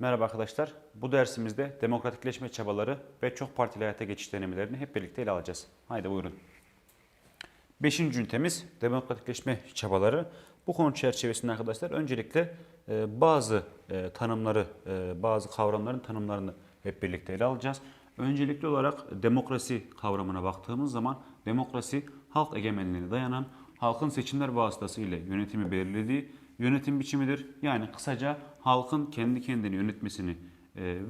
Merhaba arkadaşlar. Bu dersimizde demokratikleşme çabaları ve çok partili hayata geçiş denemelerini hep birlikte ele alacağız. Haydi buyurun. Beşinci ünitemiz demokratikleşme çabaları. Bu konu çerçevesinde arkadaşlar öncelikle e, bazı e, tanımları, e, bazı kavramların tanımlarını hep birlikte ele alacağız. Öncelikli olarak demokrasi kavramına baktığımız zaman demokrasi halk egemenliğine dayanan halkın seçimler vasıtasıyla yönetimi belirlediği yönetim biçimidir. Yani kısaca halkın kendi kendini yönetmesini e,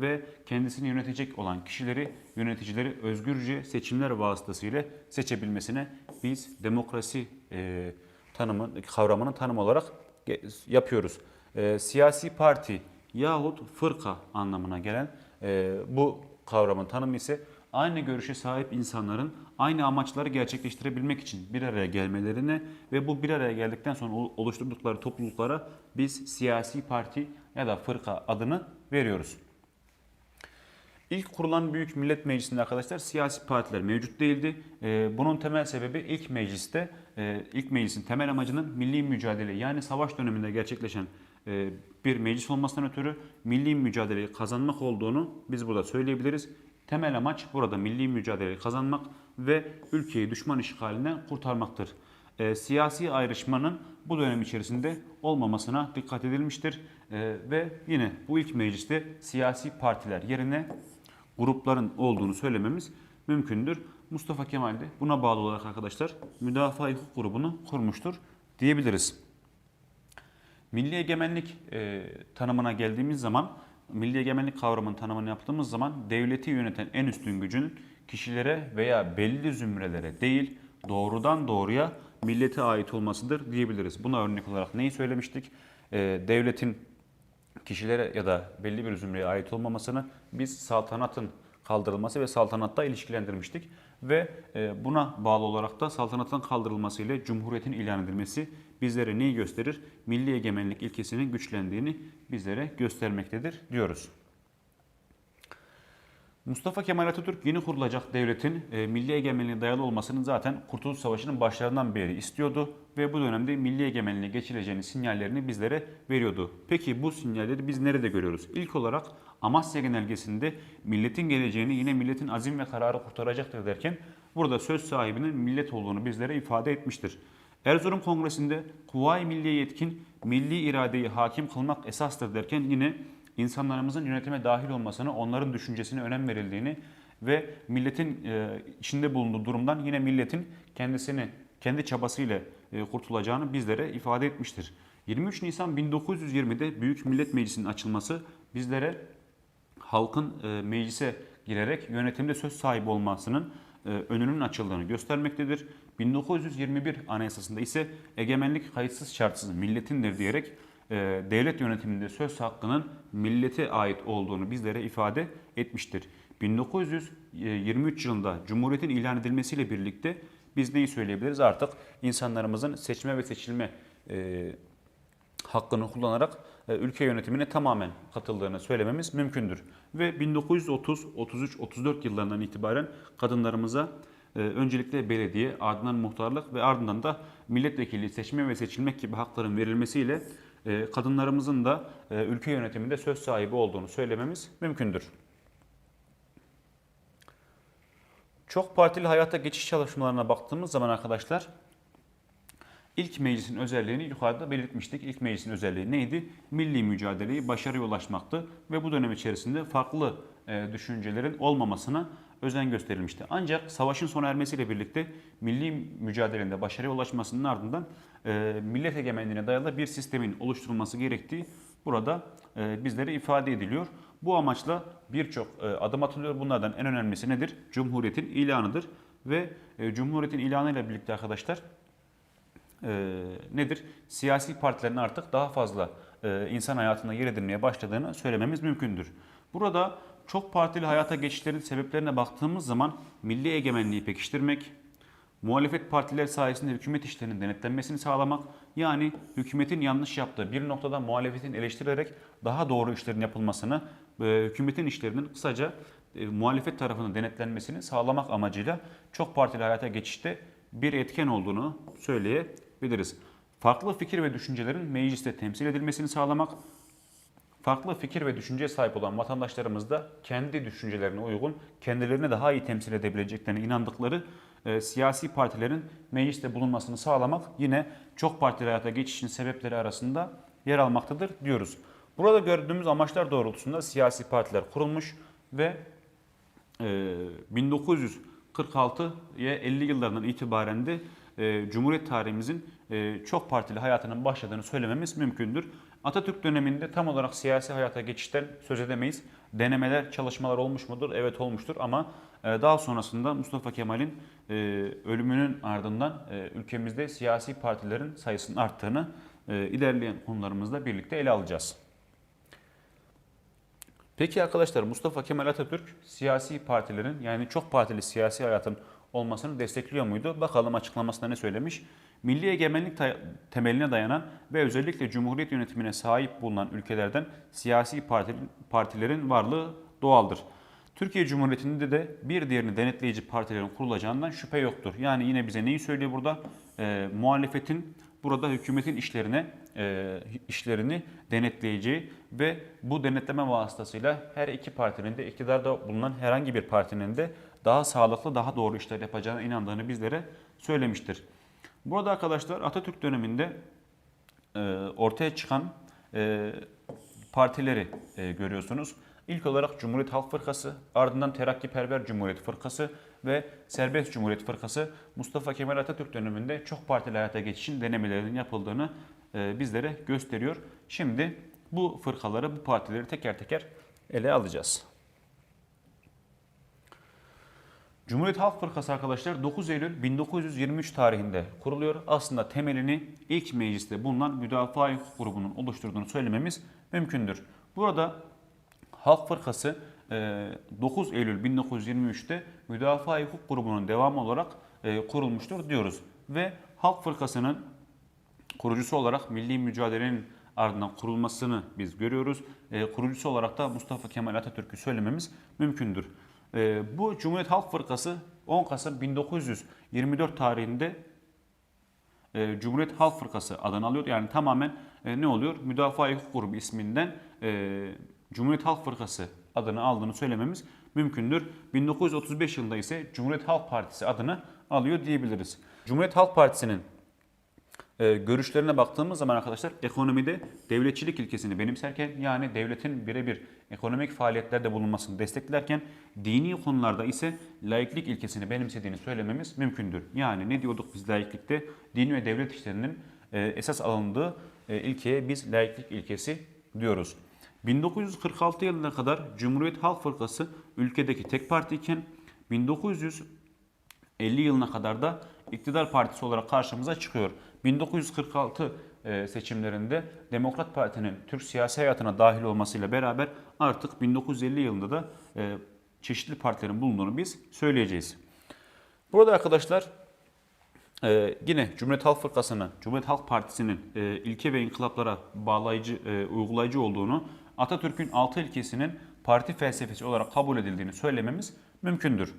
ve kendisini yönetecek olan kişileri, yöneticileri özgürce seçimler vasıtasıyla seçebilmesine biz demokrasi e, tanımı, kavramını tanım olarak yapıyoruz. E, siyasi parti yahut fırka anlamına gelen e, bu kavramın tanımı ise aynı görüşe sahip insanların aynı amaçları gerçekleştirebilmek için bir araya gelmelerine ve bu bir araya geldikten sonra ol- oluşturdukları topluluklara biz siyasi parti ya da fırka adını veriyoruz. İlk kurulan Büyük Millet Meclisi'nde arkadaşlar siyasi partiler mevcut değildi. Ee, bunun temel sebebi ilk mecliste, e, ilk meclisin temel amacının milli mücadele yani savaş döneminde gerçekleşen e, bir meclis olmasından ötürü milli mücadeleyi kazanmak olduğunu biz burada söyleyebiliriz. Temel amaç burada milli mücadeleyi kazanmak ve ülkeyi düşman işgalinden kurtarmaktır. E, siyasi ayrışmanın bu dönem içerisinde olmamasına dikkat edilmiştir. E, ve yine bu ilk mecliste siyasi partiler yerine grupların olduğunu söylememiz mümkündür. Mustafa Kemal de buna bağlı olarak arkadaşlar müdafaa hukuk grubunu kurmuştur diyebiliriz. Milli egemenlik e, tanımına geldiğimiz zaman, milli egemenlik kavramının tanımını yaptığımız zaman devleti yöneten en üstün gücün kişilere veya belli zümrelere değil doğrudan doğruya millete ait olmasıdır diyebiliriz. Buna örnek olarak neyi söylemiştik? E, devletin kişilere ya da belli bir zümreye ait olmamasını biz saltanatın kaldırılması ve saltanatta ilişkilendirmiştik. Ve e, buna bağlı olarak da saltanatın kaldırılması ile cumhuriyetin ilan edilmesi bizlere neyi gösterir? Milli egemenlik ilkesinin güçlendiğini bizlere göstermektedir diyoruz. Mustafa Kemal Atatürk yeni kurulacak devletin e, milli egemenliğe dayalı olmasının zaten Kurtuluş Savaşı'nın başlarından beri istiyordu ve bu dönemde milli egemenliğe geçileceğinin sinyallerini bizlere veriyordu. Peki bu sinyalleri biz nerede görüyoruz? İlk olarak Amasya Genelgesi'nde milletin geleceğini yine milletin azim ve kararı kurtaracaktır derken burada söz sahibinin millet olduğunu bizlere ifade etmiştir. Erzurum Kongresi'nde Kuvayi Milliye yetkin milli iradeyi hakim kılmak esastır derken yine insanlarımızın yönetime dahil olmasını, onların düşüncesine önem verildiğini ve milletin e, içinde bulunduğu durumdan yine milletin kendisini kendi çabasıyla e, kurtulacağını bizlere ifade etmiştir. 23 Nisan 1920'de Büyük Millet Meclisi'nin açılması bizlere halkın e, meclise girerek yönetimde söz sahibi olmasının önünün açıldığını göstermektedir. 1921 Anayasası'nda ise egemenlik kayıtsız şartsız milletindir diyerek e, devlet yönetiminde söz hakkının millete ait olduğunu bizlere ifade etmiştir. 1923 yılında Cumhuriyet'in ilan edilmesiyle birlikte biz neyi söyleyebiliriz? Artık insanlarımızın seçme ve seçilme e, hakkını kullanarak e, ülke yönetimine tamamen katıldığını söylememiz mümkündür. Ve 1930, 33, 34 yıllarından itibaren kadınlarımıza e, öncelikle belediye, ardından muhtarlık ve ardından da milletvekili seçme ve seçilmek gibi hakların verilmesiyle e, kadınlarımızın da e, ülke yönetiminde söz sahibi olduğunu söylememiz mümkündür. Çok partili hayata geçiş çalışmalarına baktığımız zaman arkadaşlar İlk meclisin özelliğini yukarıda belirtmiştik. İlk meclisin özelliği neydi? Milli mücadeleyi başarıya ulaşmaktı ve bu dönem içerisinde farklı düşüncelerin olmamasına özen gösterilmişti. Ancak savaşın sona ermesiyle birlikte milli mücadelenin başarıya ulaşmasının ardından e, millet egemenliğine dayalı bir sistemin oluşturulması gerektiği burada e, bizlere ifade ediliyor. Bu amaçla birçok e, adım atılıyor. Bunlardan en önemlisi nedir? Cumhuriyetin ilanıdır ve e, Cumhuriyetin ilanıyla birlikte arkadaşlar e, nedir? Siyasi partilerin artık daha fazla e, insan hayatında yer edinmeye başladığını söylememiz mümkündür. Burada çok partili hayata geçişlerin sebeplerine baktığımız zaman milli egemenliği pekiştirmek, muhalefet partiler sayesinde hükümet işlerinin denetlenmesini sağlamak, yani hükümetin yanlış yaptığı bir noktada muhalefetin eleştirerek daha doğru işlerin yapılmasını, e, hükümetin işlerinin kısaca e, muhalefet tarafının denetlenmesini sağlamak amacıyla çok partili hayata geçişte bir etken olduğunu söyleyebiliriz. Farklı fikir ve düşüncelerin mecliste temsil edilmesini sağlamak, farklı fikir ve düşünceye sahip olan vatandaşlarımız da kendi düşüncelerine uygun, kendilerini daha iyi temsil edebileceklerine inandıkları e, siyasi partilerin mecliste bulunmasını sağlamak yine çok partili hayata geçişin sebepleri arasında yer almaktadır diyoruz. Burada gördüğümüz amaçlar doğrultusunda siyasi partiler kurulmuş ve e, 1946'ya 50 yıllarından itibaren de e, Cumhuriyet tarihimizin e, çok partili hayatının başladığını söylememiz mümkündür. Atatürk döneminde tam olarak siyasi hayata geçişten söz edemeyiz. Denemeler, çalışmalar olmuş mudur? Evet olmuştur ama e, daha sonrasında Mustafa Kemal'in e, ölümünün ardından e, ülkemizde siyasi partilerin sayısının arttığını ilerleyen konularımızla birlikte ele alacağız. Peki arkadaşlar Mustafa Kemal Atatürk siyasi partilerin yani çok partili siyasi hayatın olmasını destekliyor muydu? Bakalım açıklamasında ne söylemiş? Milli egemenlik temeline dayanan ve özellikle cumhuriyet yönetimine sahip bulunan ülkelerden siyasi parti- partilerin varlığı doğaldır. Türkiye Cumhuriyeti'nde de bir diğerini denetleyici partilerin kurulacağından şüphe yoktur. Yani yine bize neyi söylüyor burada? Ee, muhalefetin burada hükümetin işlerine e, işlerini denetleyeceği ve bu denetleme vasıtasıyla her iki partinin de iktidarda bulunan herhangi bir partinin de daha sağlıklı, daha doğru işler yapacağına inandığını bizlere söylemiştir. Burada arkadaşlar Atatürk döneminde e, ortaya çıkan e, partileri e, görüyorsunuz. İlk olarak Cumhuriyet Halk Fırkası, ardından Terakkiperver Cumhuriyet Fırkası ve Serbest Cumhuriyet Fırkası Mustafa Kemal Atatürk döneminde çok partili hayata geçişin denemelerinin yapıldığını e, bizlere gösteriyor. Şimdi bu fırkaları, bu partileri teker teker ele alacağız. Cumhuriyet Halk Fırkası arkadaşlar 9 Eylül 1923 tarihinde kuruluyor. Aslında temelini ilk mecliste bulunan Müdafaa Hukuk grubunun oluşturduğunu söylememiz mümkündür. Burada Halk Fırkası e, 9 Eylül 1923'te Müdafaa Hukuk grubunun devamı olarak e, kurulmuştur diyoruz. Ve Halk Fırkası'nın kurucusu olarak milli mücadelenin ardından kurulmasını biz görüyoruz. E, kurucusu olarak da Mustafa Kemal Atatürk'ü söylememiz mümkündür. E, bu Cumhuriyet Halk Fırkası 10 Kasım 1924 tarihinde e, Cumhuriyet Halk Fırkası adını alıyor. Yani tamamen e, ne oluyor? Müdafaa Hukuk Grubu isminden e, Cumhuriyet Halk Fırkası adını aldığını söylememiz mümkündür. 1935 yılında ise Cumhuriyet Halk Partisi adını alıyor diyebiliriz. Cumhuriyet Halk Partisi'nin e, görüşlerine baktığımız zaman arkadaşlar ekonomide devletçilik ilkesini benimserken yani devletin birebir ekonomik faaliyetlerde bulunmasını desteklerken dini konularda ise laiklik ilkesini benimsediğini söylememiz mümkündür. Yani ne diyorduk biz laiklikte? Din ve devlet işlerinin e, esas alındığı e, ilkeye biz laiklik ilkesi diyoruz. 1946 yılına kadar Cumhuriyet Halk Fırkası ülkedeki tek parti iken 1900 50 yılına kadar da iktidar partisi olarak karşımıza çıkıyor. 1946 e, seçimlerinde Demokrat Parti'nin Türk siyasi hayatına dahil olmasıyla beraber artık 1950 yılında da e, çeşitli partilerin bulunduğunu biz söyleyeceğiz. Burada arkadaşlar e, yine Cumhuriyet Halk Fırkası'nın, Cumhuriyet Halk Partisi'nin ilke ve inkılaplara bağlayıcı, uygulayıcı olduğunu, Atatürk'ün altı ilkesinin parti felsefesi olarak kabul edildiğini söylememiz mümkündür.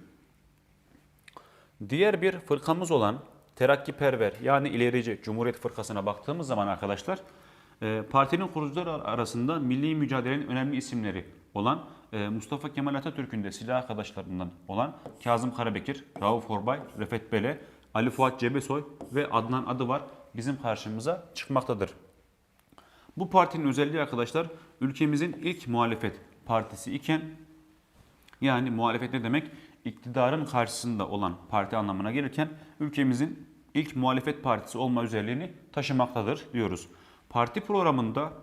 Diğer bir fırkamız olan Terakkiperver yani ilerici Cumhuriyet Fırkası'na baktığımız zaman arkadaşlar e, partinin kurucuları arasında milli mücadelenin önemli isimleri olan e, Mustafa Kemal Atatürk'ün de silah arkadaşlarından olan Kazım Karabekir, Rauf Orbay, Refet Bele, Ali Fuat Cebesoy ve Adnan Adı var bizim karşımıza çıkmaktadır. Bu partinin özelliği arkadaşlar ülkemizin ilk muhalefet partisi iken yani muhalefet ne demek? iktidarın karşısında olan parti anlamına gelirken ülkemizin ilk muhalefet partisi olma özelliğini taşımaktadır diyoruz. Parti programında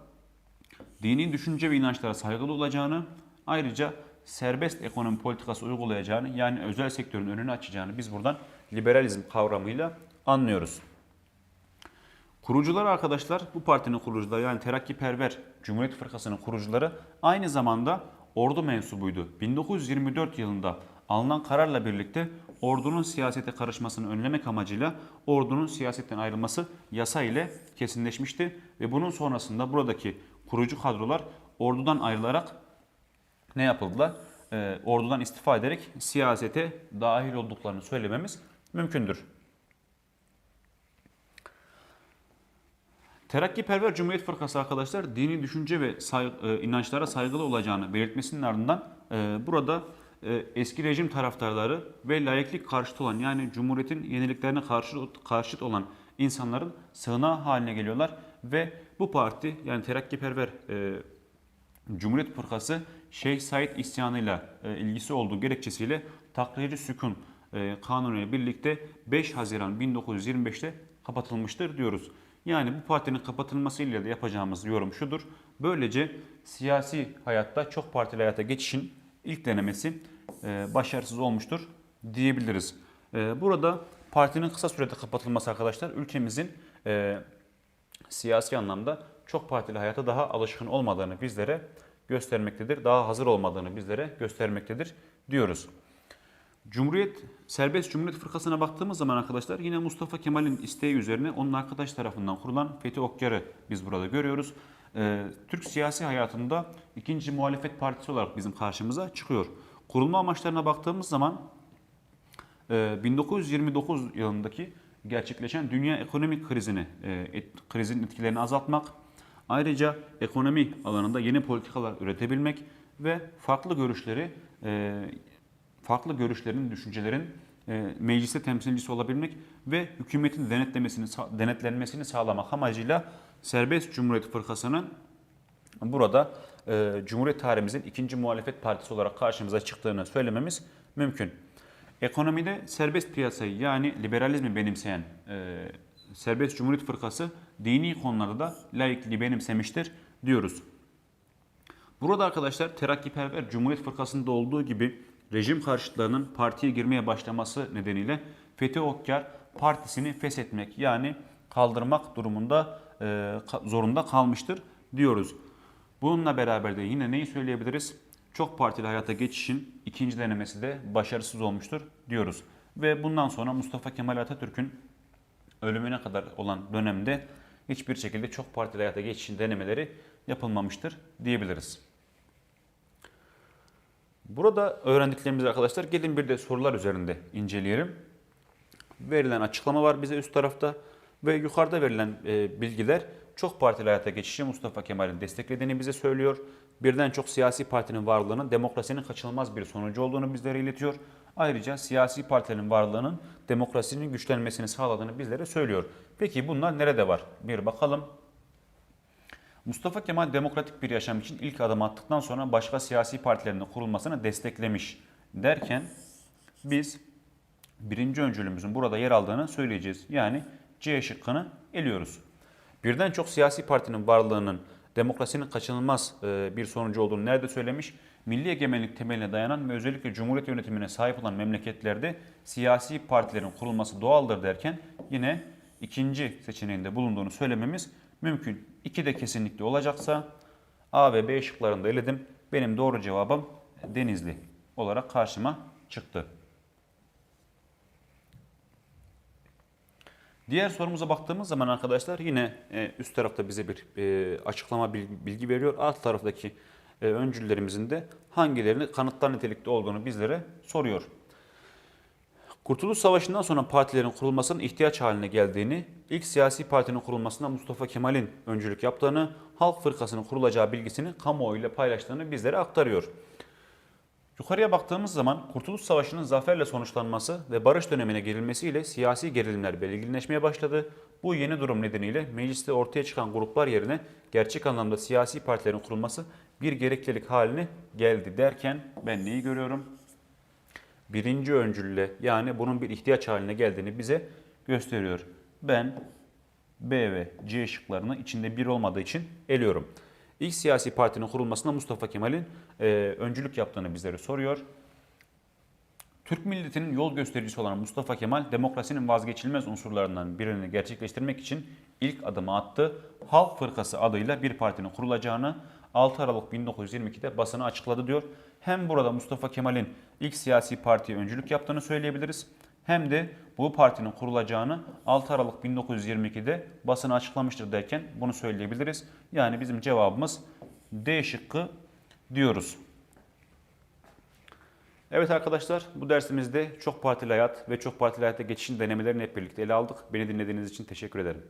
dini düşünce ve inançlara saygılı olacağını, ayrıca serbest ekonomi politikası uygulayacağını yani özel sektörün önünü açacağını biz buradan liberalizm kavramıyla anlıyoruz. Kurucular arkadaşlar bu partinin kurucuları yani Terakkiperver Cumhuriyet Fırkası'nın kurucuları aynı zamanda ordu mensubuydu. 1924 yılında alınan kararla birlikte ordunun siyasete karışmasını önlemek amacıyla ordunun siyasetten ayrılması yasa ile kesinleşmişti ve bunun sonrasında buradaki kurucu kadrolar ordudan ayrılarak ne yapıldılar? Ee, ordudan istifa ederek siyasete dahil olduklarını söylememiz mümkündür. Terakkiperver Cumhuriyet Fırkası arkadaşlar dini düşünce ve say- e, inançlara saygılı olacağını belirtmesinin ardından e, burada e, eski rejim taraftarları ve layıklık karşıtı olan yani Cumhuriyet'in yeniliklerine karşı karşıt olan insanların sığınağı haline geliyorlar ve bu parti yani Terakkiperver e, Cumhuriyet Fırkası Şeyh Said isyanıyla e, ilgisi olduğu gerekçesiyle taklidi sükun e, kanunu ile birlikte 5 Haziran 1925'te kapatılmıştır diyoruz. Yani bu partinin kapatılmasıyla da yapacağımız yorum şudur. Böylece siyasi hayatta çok partili hayata geçişin ilk denemesi e, başarısız olmuştur diyebiliriz. E, burada partinin kısa sürede kapatılması arkadaşlar ülkemizin e, siyasi anlamda çok partili hayata daha alışkın olmadığını bizlere göstermektedir. Daha hazır olmadığını bizlere göstermektedir diyoruz. Cumhuriyet, Serbest Cumhuriyet Fırkası'na baktığımız zaman arkadaşlar yine Mustafa Kemal'in isteği üzerine onun arkadaş tarafından kurulan Fethi Okyar'ı biz burada görüyoruz. Ee, Türk siyasi hayatında ikinci muhalefet partisi olarak bizim karşımıza çıkıyor. Kurulma amaçlarına baktığımız zaman e, 1929 yılındaki gerçekleşen dünya ekonomik krizini, e, krizin etkilerini azaltmak, ayrıca ekonomi alanında yeni politikalar üretebilmek ve farklı görüşleri, e, farklı görüşlerin, düşüncelerin e, mecliste temsilcisi olabilmek ve hükümetin denetlemesini, denetlenmesini sağlamak amacıyla Serbest Cumhuriyet Fırkası'nın burada e, Cumhuriyet tarihimizin ikinci muhalefet partisi olarak karşımıza çıktığını söylememiz mümkün. Ekonomide serbest piyasayı yani liberalizmi benimseyen e, Serbest Cumhuriyet Fırkası dini konularda da laikliği benimsemiştir diyoruz. Burada arkadaşlar Terakkiperver Cumhuriyet Fırkası'nda olduğu gibi rejim karşıtlarının partiye girmeye başlaması nedeniyle Fethi Okyar partisini feshetmek yani kaldırmak durumunda e, zorunda kalmıştır diyoruz. Bununla beraber de yine neyi söyleyebiliriz? Çok partili hayata geçişin ikinci denemesi de başarısız olmuştur diyoruz. Ve bundan sonra Mustafa Kemal Atatürk'ün ölümüne kadar olan dönemde hiçbir şekilde çok partili hayata geçişin denemeleri yapılmamıştır diyebiliriz. Burada öğrendiklerimizi arkadaşlar gelin bir de sorular üzerinde inceleyelim. Verilen açıklama var bize üst tarafta ve yukarıda verilen e, bilgiler çok partili hayata geçişi Mustafa Kemal'in desteklediğini bize söylüyor. Birden çok siyasi partinin varlığının demokrasinin kaçınılmaz bir sonucu olduğunu bizlere iletiyor. Ayrıca siyasi partilerin varlığının demokrasinin güçlenmesini sağladığını bizlere söylüyor. Peki bunlar nerede var? Bir bakalım. Mustafa Kemal demokratik bir yaşam için ilk adım attıktan sonra başka siyasi partilerin kurulmasını desteklemiş derken biz birinci öncülümüzün burada yer aldığını söyleyeceğiz. Yani C şıkkını eliyoruz. Birden çok siyasi partinin varlığının demokrasinin kaçınılmaz e, bir sonucu olduğunu nerede söylemiş? Milli egemenlik temeline dayanan ve özellikle cumhuriyet yönetimine sahip olan memleketlerde siyasi partilerin kurulması doğaldır derken yine ikinci seçeneğinde bulunduğunu söylememiz mümkün. İki de kesinlikle olacaksa A ve B şıklarını da eledim. Benim doğru cevabım Denizli olarak karşıma çıktı. Diğer sorumuza baktığımız zaman arkadaşlar yine e, üst tarafta bize bir e, açıklama bilgi, veriyor. Alt taraftaki e, öncüllerimizin de hangilerini kanıtlar nitelikte olduğunu bizlere soruyor. Kurtuluş Savaşı'ndan sonra partilerin kurulmasının ihtiyaç haline geldiğini, ilk siyasi partinin kurulmasında Mustafa Kemal'in öncülük yaptığını, Halk Fırkası'nın kurulacağı bilgisini kamuoyuyla paylaştığını bizlere aktarıyor. Yukarıya baktığımız zaman Kurtuluş Savaşı'nın zaferle sonuçlanması ve barış dönemine girilmesiyle siyasi gerilimler belirginleşmeye başladı. Bu yeni durum nedeniyle mecliste ortaya çıkan gruplar yerine gerçek anlamda siyasi partilerin kurulması bir gereklilik haline geldi derken ben neyi görüyorum? Birinci öncülle yani bunun bir ihtiyaç haline geldiğini bize gösteriyor. Ben B ve C şıklarını içinde bir olmadığı için eliyorum. İlk siyasi partinin kurulmasında Mustafa Kemal'in e, öncülük yaptığını bizlere soruyor. Türk milletinin yol göstericisi olan Mustafa Kemal demokrasinin vazgeçilmez unsurlarından birini gerçekleştirmek için ilk adımı attı. Halk Fırkası adıyla bir partinin kurulacağını 6 Aralık 1922'de basına açıkladı diyor. Hem burada Mustafa Kemal'in ilk siyasi partiye öncülük yaptığını söyleyebiliriz. Hem de bu partinin kurulacağını 6 Aralık 1922'de basına açıklamıştır derken bunu söyleyebiliriz. Yani bizim cevabımız D şıkkı diyoruz. Evet arkadaşlar bu dersimizde çok partili hayat ve çok partili hayata geçişin denemelerini hep birlikte ele aldık. Beni dinlediğiniz için teşekkür ederim.